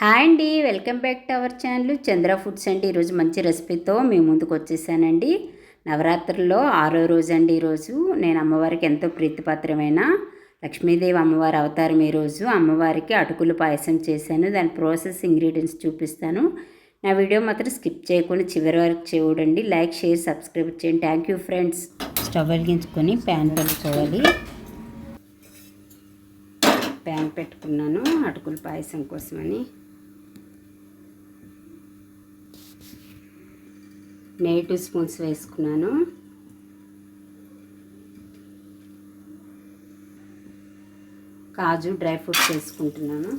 Hi అండి welcome back to our channel Chandra foods అండి. ఈరోజు మంచి రెసిపీతో మీ ముందుకు వచ్చేసానండి. నవరాత్రుల్లో ఆరో రోజు అండి ఈరోజు. నేను అమ్మవారికి ఎంతో ప్రీతిపాత్రమైన లక్ష్మీదేవి అమ్మవారి అవతారం ఈరోజు. అమ్మవారికి అటుకులు పాయసం చేశాను. దాని ప్రాసెస్ ఇంగ్రీడియంట్స్ చూపిస్తాను. నా వీడియో మాత్రం స్కిప్ చేయకుండా చివరి వరకు చూడండి. లైక్ షేర్ సబ్స్క్రైబ్ చేయండి. థ్యాంక్ యూ ఫ్రెండ్స్ స్టవ్ వెలిగించుకొని ప్యాన్ పెట్టుకోవాలి. ప్యాన్ పెట్టుకున్నాను. అటుకుల పాయసం కోసమని. నెయ్యి స్పూన్స్ వేసుకున్నాను. కాజు డ్రై ఫ్రూట్స్ వేసుకుంటున్నాను.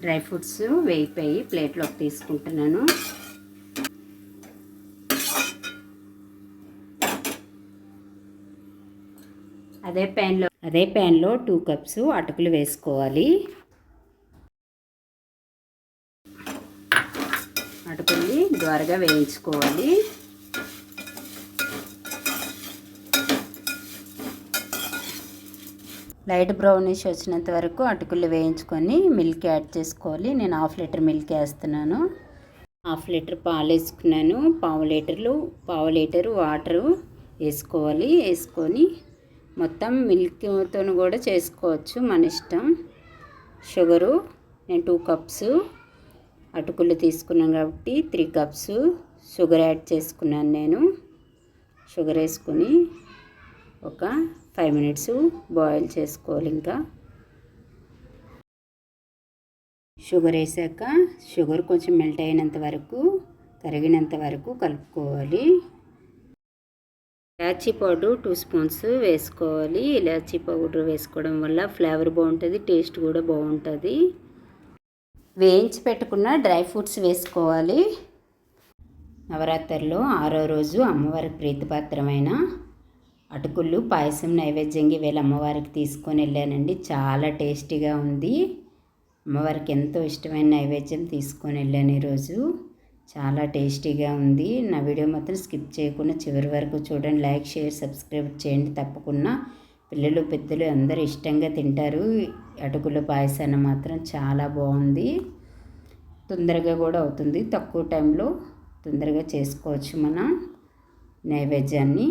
డ్రై ఫ్రూట్స్ వేయిపోయి ప్లేట్లోకి తీసుకుంటున్నాను. అదే ప్యాన్లో అదే ప్యాన్లో టూ కప్స్ అటుకులు వేసుకోవాలి. అటుకుల్ని ద్వారగా వేయించుకోవాలి. లైట్ బ్రౌనిష్ వచ్చినంత వరకు అటుకులు వేయించుకొని మిల్క్ యాడ్ చేసుకోవాలి. నేను హాఫ్ లీటర్ మిల్క్ వేస్తున్నాను. హాఫ్ లీటర్ పాలు వేసుకున్నాను. పావు లీటర్లు పావు లీటరు వాటరు వేసుకోవాలి. వేసుకొని మొత్తం మిల్క్తో కూడా చేసుకోవచ్చు మన ఇష్టం. షుగరు నేను టూ కప్స్ అటుకులు తీసుకున్నాను కాబట్టి త్రీ కప్స్ షుగర్ యాడ్ చేసుకున్నాను నేను. షుగర్ వేసుకొని ఒక ఫైవ్ మినిట్స్ బాయిల్ చేసుకోవాలి ఇంకా. షుగర్ వేసాక షుగర్ కొంచెం మెల్ట్ అయినంత వరకు కరిగినంత వరకు కలుపుకోవాలి. ఇలాచీ పౌడర్ టూ స్పూన్స్ వేసుకోవాలి. ఇలాచీ పౌడర్ వేసుకోవడం వల్ల ఫ్లేవర్ బాగుంటుంది టేస్ట్ కూడా బాగుంటుంది. వేయించి పెట్టుకున్న డ్రై ఫ్రూట్స్ వేసుకోవాలి. నవరాత్రుల్లో ఆరో రోజు అమ్మవారికి ప్రీతిపాత్రమైన అటుకులు పాయసం నైవేద్యంగా వీళ్ళ అమ్మవారికి తీసుకొని వెళ్ళానండి. చాలా టేస్టీగా ఉంది. అమ్మవారికి ఎంతో ఇష్టమైన నైవేద్యం తీసుకొని వెళ్ళాను ఈరోజు చాలా టేస్టీగా ఉంది. నా వీడియో మాత్రం స్కిప్ చేయకుండా చివరి వరకు చూడండి. లైక్ షేర్ సబ్స్క్రైబ్ చేయండి తప్పకుండా. పిల్లలు పెద్దలు అందరూ ఇష్టంగా తింటారు. అటుకుల పాయసాన్ని మాత్రం చాలా బాగుంది. తొందరగా కూడా అవుతుంది. తక్కువ టైంలో తొందరగా చేసుకోవచ్చు మన నైవేద్యాన్ని.